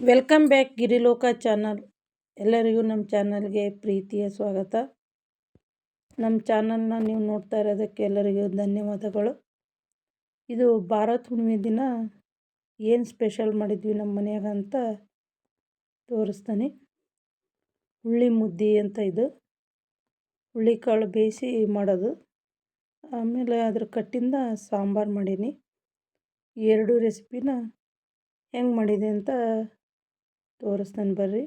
Welcome back ಗಿರಿಲೋಕ channel ಎಲ್ಲರಿಗೂ ನಮ್ಮ ಚಾನಲ್ಗೆ ಪ್ರೀತಿಯ ಸ್ವಾಗತ. ನಮ್ಮ ಚಾನಲ್ನ ನೀವು ನೋಡ್ತಾ ಇರೋದಕ್ಕೆ ಎಲ್ಲರಿಗೂ ಧನ್ಯವಾದಗಳು. ಇದು ಭಾರತ್ ಹುಣ್ಣಿಮೆ ದಿನ. ಏನು ಸ್ಪೆಷಲ್ ಮಾಡಿದ್ವಿ ನಮ್ಮ ಮನೆಯಾಗ ಅಂತ ತೋರಿಸ್ತಾನೆ. ಹುಳ್ಳಿ ಮುದ್ದೆ ಅಂತ ಇದು. ಹುಳ್ಳಿ ಕಾಳು ಬೇಯಿಸಿ ಮಾಡೋದು. ಆಮೇಲೆ ಅದ್ರ ಕಟ್ಟಿಂದ ಸಾಂಬಾರು ಮಾಡೀನಿ. ಎರಡು ರೆಸಿಪಿನ ಹೆಂಗೆ ಮಾಡಿದೆ ಅಂತ ತೋರಿಸ್ತಾನೆ ಬರ್ರಿ.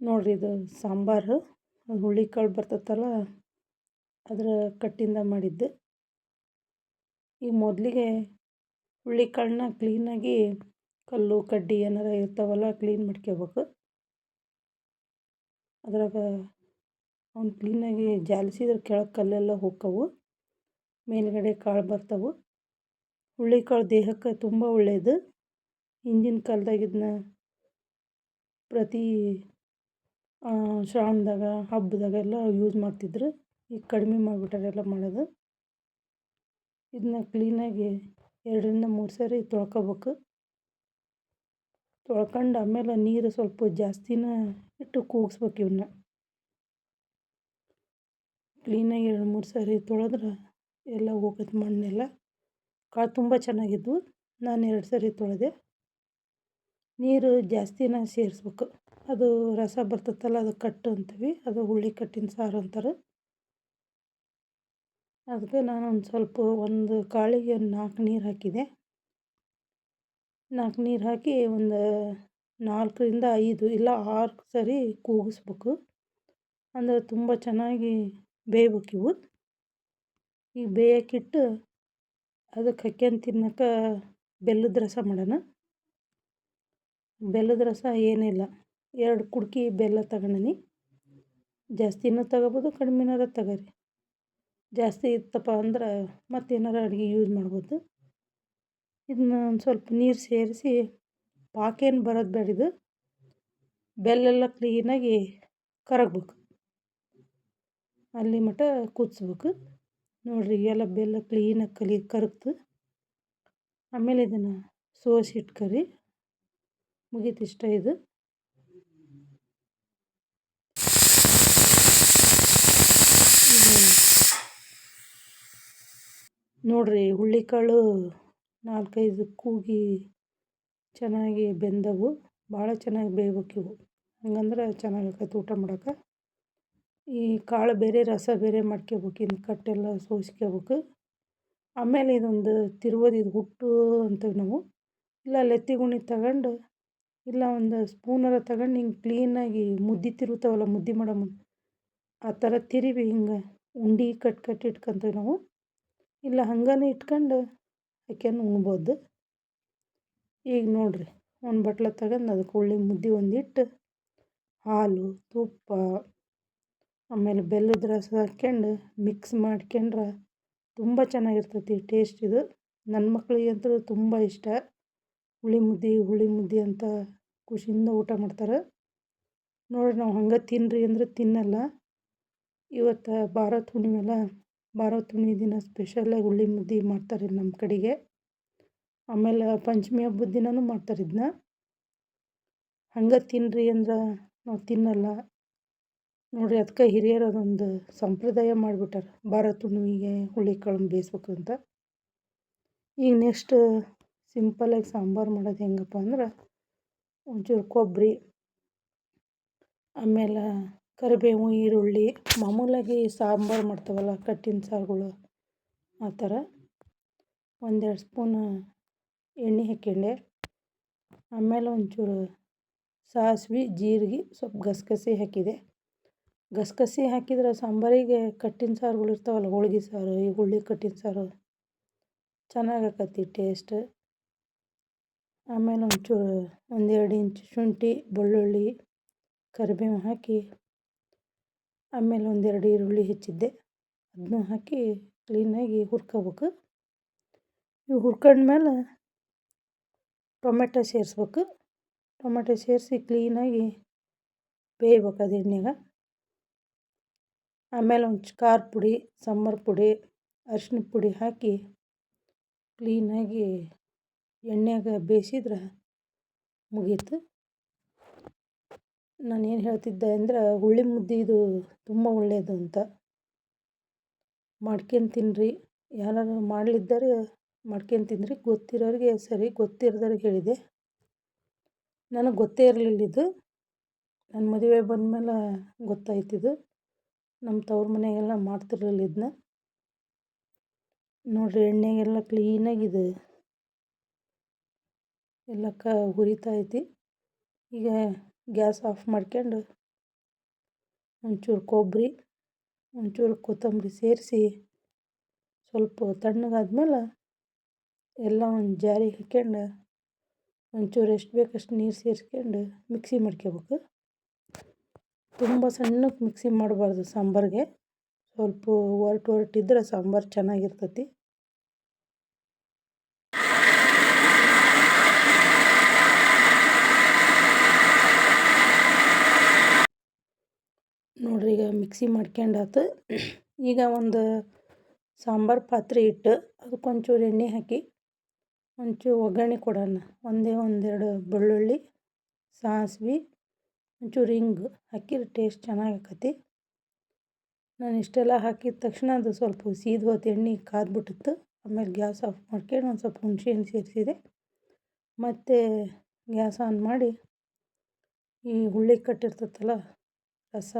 ನೋಡಿರಿ ಇದು ಸಾಂಬಾರು ಹುಳಿಕಾಳು ಬರ್ತೈತಲ್ಲ ಅದರ ಕಟ್ಟಿಂದ ಮಾಡಿದ್ದೆ. ಈಗ ಮೊದಲಿಗೆ ಹುಳ್ಳಿಕಾಳನ್ನ ಕ್ಲೀನಾಗಿ ಕಲ್ಲು, ಕಡ್ಡಿ ಏನಾರ ಇರ್ತಾವಲ್ಲ ಕ್ಲೀನ್ ಮಾಡ್ಕೋಬೇಕು ಅದ್ರಾಗ ಅವ್ನು ಕ್ಲೀನಾಗಿ ಜಾಲಿಸಿದ್ರೆ ಕೆಳಗೆ ಕಲ್ಲೆಲ್ಲ ಹೋಕ್ಕವು ಮೇಲ್ಗಡೆ ಕಾಳು ಬರ್ತವೆ. ಹುಳ್ಳಿಕಾಳು ದೇಹಕ್ಕೆ ತುಂಬ ಒಳ್ಳೆಯದು ಹಿಂದಿನ ಕಾಲ್ದಾಗ ಇದನ್ನ ಪ್ರತಿ ಶ್ರಾವಣದಾಗ ಹಬ್ಬದಾಗೆಲ್ಲ ಯೂಸ್ ಮಾಡ್ತಿದ್ರು. ಈಗ ಕಡಿಮೆ ಮಾಡಿಬಿಟ್ಟಾರೆ ಎಲ್ಲ ಮಾಡೋದು. ಇದನ್ನ ಕ್ಲೀನಾಗಿ ಎರಡರಿಂದ ಮೂರು ಸಾರಿ ತೊಳ್ಕೊಬೇಕು. ತೊಳ್ಕೊಂಡು ಆಮೇಲೆ ನೀರು ಸ್ವಲ್ಪ ಜಾಸ್ತಿನ ಇಟ್ಟು ಕೂಗಿಸ್ಬೇಕು ಇವನ್ನ ಕ್ಲೀನಾಗಿ ಎರಡು ಮೂರು ಸಾರಿ ತೊಳೆದ್ರೆ ಎಲ್ಲ ಹೋಗುತ್ತೆ ಮಣ್ಣೆಲ್ಲ. ಕಾಳು ತುಂಬ ಚೆನ್ನಾಗಿದ್ವು. ನಾನು ಎರಡು ಸಾರಿ ತೊಳೆದೆ. ನೀರು ಜಾಸ್ತಿನ ಸೇರಿಸ್ಬೇಕು. ಅದು ರಸ ಬರ್ತೈತಲ್ಲ ಅದು ಕಟ್ಟು ಅಂತೀವಿ. ಅದು ಹುಳಿ ಕಟ್ಟಿನ ಸಾರು ಅಂತಾರೆ. ಅದಕ್ಕೆ ನಾನು ಒಂದು ಸ್ವಲ್ಪ ಒಂದು ಕಾಳಿಗೆ ನಾಲ್ಕು ನೀರು ಹಾಕಿದೆ. ನಾಲ್ಕು ನೀರು ಹಾಕಿ ಒಂದು ನಾಲ್ಕರಿಂದ ಐದು ಇಲ್ಲ ಆರು ಸರಿ ಕೂಗಿಸ್ಬೇಕು. ಅಂದರೆ ತುಂಬ ಚೆನ್ನಾಗಿ ಬೇಯ್ಬೇಕು ಇವು. ಈಗ ಬೇಯೋಕ್ಕಿಟ್ಟು ಅದಕ್ಕೆ ಹಾಕ್ಯಂಡು ತಿನ್ನಕ್ಕೆ ಬೆಲ್ಲದ ರಸ ಮಾಡೋಣ. ಬೆಲ್ಲದ ರಸ ಏನಿಲ್ಲ. ಎರಡು ಕುಡ್ಕಿ ಬೆಲ್ಲ ತಗೊಂಡಿನಿ. ಜಾಸ್ತಿನೂ ತಗೋಬೋದು ಕಡಿಮೆನಾರ ತಗೋರಿ. ಜಾಸ್ತಿ ಇತ್ತಪ್ಪ ಅಂದ್ರೆ ಮತ್ತೇನಾರ ಅಡುಗೆ ಯೂಸ್ ಮಾಡ್ಬೋದು. ಇದನ್ನ ಒಂದು ಸ್ವಲ್ಪ ನೀರು ಸೇರಿಸಿ ಪಾಕೇನು ಬರೋದು ಬೇಡಿದು ಬೆಲ್ಲೆಲ್ಲ ಕ್ಲೀನಾಗಿ ಕರಗಬೇಕು. ಅಲ್ಲಿ ಮಟ್ಟ ಕುದಿಸ್ಬೇಕು. ನೋಡಿರಿ ಎಲ್ಲ ಬೆಲ್ಲ ಕ್ಲೀನಾಗಿ ಕಲಿ, ಕರಗ್ತು. ಆಮೇಲೆ ಇದನ್ನು ಸೋಸಿಟ್ಕೊರಿ ಮುಗೀತು ಇಷ್ಟ ಇದು. ನೋಡಿರಿ ಹುಳ್ಳಿಕಾಳು ನಾಲ್ಕೈದು ಕೂಗಿ ಚೆನ್ನಾಗಿ ಬೆಂದವು. ಭಾಳ ಚೆನ್ನಾಗಿ ಬೇಯ್ಬೇಕು ಇವು. ಹಂಗಂದ್ರೆ ಚೆನ್ನಾಗಾಕೈತೆ ಊಟ ಮಾಡೋಕೆ. ಈ ಕಾಳು ಬೇರೆ, ರಸ ಬೇರೆ ಮಾಡ್ಕೋಬೇಕು ಇನ್ನು ಕಟ್ಟೆಲ್ಲ ಸೋಸ್ಕೋಬೇಕು ಆಮೇಲೆ ಇದೊಂದು ತಿರುವೋದು ಇದು ಹುಟ್ಟು ಅಂತೀವಿ ನಾವು. ಇಲ್ಲ ಲೆತ್ತಿ ಗುಣಿ ತಗೊಂಡು ಇಲ್ಲ, ಒಂದು ಸ್ಪೂನರ ತಗೊಂಡು ಹಿಂಗೆ ಕ್ಲೀನಾಗಿ ಮುದ್ದೆ ತಿರುಗ್ತಾವಲ್ಲ, ಮುದ್ದೆ ಮಾಡೋ ಆ ಥರ ತಿರುವಿ, ಹಿಂಗೆ ಉಂಡೆ ಕಟ್ ಕಟ್ ಇಟ್ಕೊಂತೀವಿ ನಾವು. ಇಲ್ಲ, ಹಂಗನೇ ಇಟ್ಕೊಂಡು ಹಾಕ್ಯಂಡು ಉಣ್ಬೋದು. ಈಗ ನೋಡಿರಿ, ಒಂದು ಬಟ್ಲ ತಗೊಂಡು ಅದಕ್ಕೆ ಉಳ್ಳಿ ಮುದ್ದೆ ಒಂದಿಟ್ಟು ಹಾಲು, ತುಪ್ಪ, ಆಮೇಲೆ ಬೆಲ್ಲದ ರಸ ಹಾಕ್ಯಂಡು ಮಿಕ್ಸ್ ಮಾಡ್ಕೊಂಡ್ರೆ ತುಂಬ ಚೆನ್ನಾಗಿರ್ತೈತಿ ಟೇಸ್ಟ್ ಇದು. ನನ್ನ ಮಕ್ಳಿಗಂತೂ ತುಂಬ ಇಷ್ಟ. ಹುಳಿ ಮುದ್ದೆ ಹುಳಿ ಮುದ್ದೆ ಅಂತ ಖುಷಿಯಿಂದ ಊಟ ಮಾಡ್ತಾರೆ. ನೋಡಿ ನಾವು ಹಂಗೆ ತಿನ್ನಿರಿ ಅಂದರೆ ತಿನ್ನಲ್ಲ. ಇವತ್ತು ಭಾರತ ಹುಣ್ಣಿಮೆಲ್ಲ ಭಾರತ ಹುಣ್ಣಿ ದಿನ ಸ್ಪೆಷಲ್ಲಾಗಿ ಹುಳಿ ಮುದ್ದೆ ಮಾಡ್ತಾರೆ ನಮ್ಮ ಕಡೆಗೆ. ಆಮೇಲೆ ಪಂಚಮಿ ಹಬ್ಬದ ದಿನವೂ ಮಾಡ್ತಾರೆ ಇದನ್ನ ಹಂಗೆ ತಿನ್ನಿರಿ ಅಂದ್ರೆ ನಾವು ತಿನ್ನಲ್ಲ. ನೋಡಿರಿ ಅದಕ್ಕೆ ಹಿರಿಯರು ಅದೊಂದು ಸಂಪ್ರದಾಯ ಮಾಡಿಬಿಟ್ಟಾರೆ. ಭಾರತ ಹುಣ್ಣಿಮೆಗೆ ಹುಳಿ ಬೇಯಿಸ್ಬೇಕು ಅಂತ. ಈಗ ನೆಕ್ಸ್ಟ್ ಸಿಂಪಲಾಗಿ ಸಾಂಬಾರು ಮಾಡೋದು ಹೆಂಗಪ್ಪ ಅಂದ್ರೆ ಒಂಚೂರು ಕೊಬ್ಬರಿ, ಆಮೇಲೆ ಕರಿಬೇವು, ಈರುಳ್ಳಿ, ಮಾಮೂಲಾಗಿ ಸಾಂಬಾರು ಮಾಡ್ತಾವಲ್ಲ ಕಟ್ಟಿನ ಸಾರುಗಳು, ಆ ಥರ. ಒಂದೆರಡು ಸ್ಪೂನ್ ಎಣ್ಣೆ ಹಾಕ್ಕೊಂಡೆ ಆಮೇಲೆ ಒಂಚೂರು ಸಾಸಿವೆ, ಜೀರಿಗೆ, ಸ್ವಲ್ಪ ಗಸಗಸೆ ಹಾಕಿದೆ. ಗಸಗಸೆ ಹಾಕಿದ್ರೆ ಸಾಂಬಾರಿಗೆ ಕಟ್ಟಿನ ಸಾರುಗಳು ಇರ್ತಾವಲ್ಲ, ಹೋಳ್ಗೆ ಸಾರು ಈ ಹುಳ್ಳಿ ಕಟ್ಟಿನ ಸಾರು ಚೆನ್ನಾಗಾಕತಿ ಟೇಸ್ಟ್ ಆಮೇಲೆ ಒಂಚೂರು ಒಂದೆರಡು ಇಂಚು ಶುಂಠಿ, ಬೆಳ್ಳುಳ್ಳಿ ಕರಿಬೇವು ಹಾಕಿ, ಆಮೇಲೆ ಒಂದೆರಡು ಈರುಳ್ಳಿ ಹೆಚ್ಚಿದ್ದೆ. ಅದನ್ನ ಹಾಕಿ ಕ್ಲೀನಾಗಿ ಹುರ್ಕೋಬೇಕು. ಇವು ಹುರ್ಕೊಂಡ್ಮೇಲೆ ಟೊಮೆಟೊ ಸೇರಿಸ್ಬೇಕು. ಟೊಮೆಟೊ ಸೇರಿಸಿ ಕ್ಲೀನಾಗಿ ಬೇಯ್ಬೇಕು ಅದು ಎಣ್ಣೆಗೆ. ಆಮೇಲೆ ಒಂದು ಖಾರ ಪುಡಿ, ಸಾಂಬಾರು ಪುಡಿ, ಅರ್ಶಿನ ಪುಡಿ ಹಾಕಿ ಕ್ಲೀನಾಗಿ ಎಣ್ಣೆಯಾಗ ಬೇಯಿಸಿದ್ರೆ ಮುಗೀತು. ಏನು ಹೇಳ್ತಿದ್ದೆ ಅಂದ್ರೆ ಹುಳ್ಳಿ ಮುದ್ದೆ ಇದು ತುಂಬ ಒಳ್ಳೆಯದು ಅಂತ. ಮಾಡ್ಕೊಂಡು ತಿನ್ನಿರಿ ಯಾರು ಮಾಡಲಿದ್ದರೆ ಮಾಡ್ಕೊಂಡು ತಿನ್ನಿರಿ ಗೊತ್ತಿರೋರಿಗೆ ಸರಿ, ಗೊತ್ತಿರದವ್ರಿಗೆ ಹೇಳಿದೆ. ನನಗೆ ಗೊತ್ತೇ ಇರಲಿಲ್ಲ ಇದು. ನನ್ನ ಮದುವೆ ಬಂದಮೇಲೆ ಗೊತ್ತಾಯ್ತಿದು ನಮ್ಮ ತವ್ರ ಮನೆಗೆಲ್ಲ ಮಾಡ್ತಿರಲಿಲ್ಲ ಇದನ್ನ ನೋಡಿರಿ, ಎಣ್ಣೆಗೆಲ್ಲ ಕ್ಲೀನಾಗಿದೆ ಎಲ್ಲ ಕ ಐತಿ. ಈಗ ಗ್ಯಾಸ್ ಆಫ್ ಮಾಡ್ಕೊಂಡು ಒಂಚೂರು ಕೊಬ್ಬರಿ ಒಂಚೂರು ಕೊತ್ತಂಬರಿ ಸೇರಿಸಿ ಸ್ವಲ್ಪ ತಣ್ಣಗಾದ್ಮೇಲೆ ಎಲ್ಲ ಒಂದು ಜಾರಿಗೆ ಹಾಕ್ಯಂಡು ಒಂಚೂರು ಎಷ್ಟು ಬೇಕು ಅಷ್ಟು ನೀರು ಸೇರಿಸ್ಕೊಂಡು ಮಿಕ್ಸಿ ಮಾಡ್ಕೋಬೇಕು ತುಂಬ ಸಣ್ಣಕ್ಕೆ ಮಿಕ್ಸಿ ಮಾಡಬಾರ್ದು ಸಾಂಬಾರಿಗೆ. ಸ್ವಲ್ಪ ಒರಟು ಒರಟಿದ್ರೆ ಸಾಂಬಾರು ಚೆನ್ನಾಗಿರ್ತೈತಿ. ನೋಡ್ರಿ ಈಗ ಮಿಕ್ಸಿ ಮಾಡ್ಕೊಂಡಾತು ಈಗ ಒಂದು ಸಾಂಬಾರು ಪಾತ್ರೆ ಇಟ್ಟು ಅದಕ್ಕೊಂಚೂರು ಎಣ್ಣೆ ಹಾಕಿ ಒಂಚೂರು ಒಗ್ಗರಣೆ ಕೊಡೋಣ. ಒಂದೇ ಒಂದೆರಡು ಬೆಳ್ಳುಳ್ಳಿ, ಸಾಸ್ವೆ, ಒಂಚೂರು ಹಿಂಗು ಹಾಕಿದ್ರೆ ಟೇಸ್ಟ್ ಚೆನ್ನಾಗಿ ಆಕತಿ. ನಾನು ಇಷ್ಟೆಲ್ಲ ಹಾಕಿದ ತಕ್ಷಣ ಅದು ಸ್ವಲ್ಪ ಸೀದ್ ಹೋತ ಎಣ್ಣೆ ಕಾದ್ಬಿಟ್ಟಿತ್ತು. ಆಮೇಲೆ ಗ್ಯಾಸ್ ಆಫ್ ಮಾಡ್ಕೊಂಡು ಒಂದು ಸ್ವಲ್ಪ ಹುಣ್ಸೆ ಹಣ್ಣು ಸೇರಿಸಿದೆ. ಮತ್ತು ಗ್ಯಾಸ್ ಆನ್ ಮಾಡಿ ಈ ಹುಳ್ಳಿ ಕಟ್ಟಿರ್ತೈತಲ್ಲ ರಸ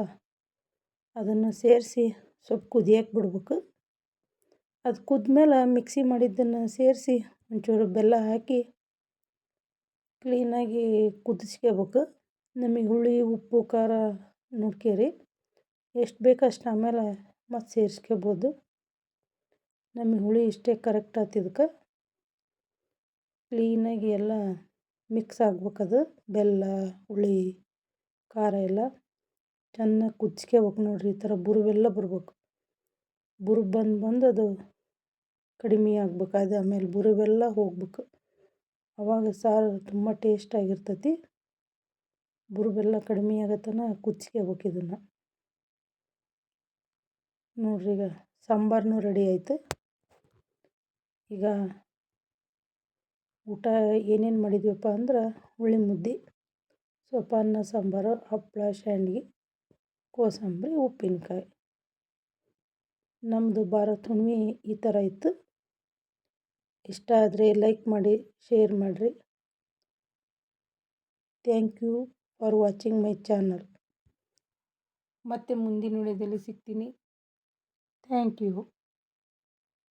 ಅದನ್ನು ಸೇರಿಸಿ ಸ್ವಲ್ಪ ಕುದಿಯಕ್ಕೆ ಬಿಡ್ಬೇಕು. ಅದು ಕುದ್ಮೇಲೆ ಮಿಕ್ಸಿ ಮಾಡಿದ್ದನ್ನು ಸೇರಿಸಿ ಒಂಚೂರು ಬೆಲ್ಲ ಹಾಕಿ ಕ್ಲೀನಾಗಿ ಕುದಿಸ್ಕೋಬೇಕು. ನಮಗೆ ಹುಳಿ, ಉಪ್ಪು, ಖಾರ ನೋಡ್ಕೇರಿ. ಎಷ್ಟು ಬೇಕು ಅಷ್ಟು ಆಮೇಲೆ ಮತ್ತೆ ಸೇರಿಸ್ಕೋಬೋದು. ನಮಗೆ ಹುಳಿ ಇಷ್ಟೇ ಕರೆಕ್ಟ್ ಇದಕ್ಕೆ. ಕ್ಲೀನಾಗಿ ಎಲ್ಲ ಮಿಕ್ಸ್ ಆಗ್ಬೇಕದು. ಬೆಲ್ಲ, ಹುಳಿ, ಖಾರ ಎಲ್ಲ. ಚೆನ್ನಾಗಿ ಕುದಿಸ್ಕೋಬೇಕು ನೋಡಿರಿ, ಈ ಥರ ಬುರುವೆಲ್ಲ ಬರ್ಬೇಕು. ಬುರು ಬಂದು ಬಂದು ಅದು ಕಡಿಮೆ ಆಗ್ಬೇಕು, ಅದು ಆಮೇಲೆ ಬುರುವೆಲ್ಲ ಹೋಗ್ಬೇಕು. ಅವಾಗ ಸಾರು ತುಂಬ ಟೇಸ್ಟಾಗಿರ್ತೈತಿ ಬುರುವೆಲ್ಲ ಕಡಿಮೆ ಆಗತ್ತನ ಕುಚ್ಕೋಬೇಕು ಇದನ್ನು. ನೋಡ್ರಿ ಈಗ ಸಾಂಬಾರನು ರೆಡಿ ಆಯಿತು. ಈಗ ಊಟ ಏನೇನು ಮಾಡಿದ್ವಪ್ಪ ಅಂದ್ರೆ, ಹುಳಿ ಮುದ್ದೆ ಸ್ವಲ್ಪ ಅನ್ನ, ಸಾಂಬಾರು ಹಪ್ಪಳ ಶಾಂಡ್ಗೆ ಕೋಸಂಬರಿ, ಉಪ್ಪಿನಕಾಯಿ. ನಮ್ಮದು ಭಾರತ್ ಹುಣ್ಮೆ ಈ ಥರ ಇತ್ತು. ಇಷ್ಟ ಆದರೆ ಲೈಕ್ ಮಾಡಿ ಶೇರ್ ಮಾಡಿರಿ. Thank you for watching my channel ಮತ್ತೆ ಮುಂದಿನ ವಿಡಿಯೋದಲ್ಲಿ ಸಿಗ್ತೀನಿ. Thank you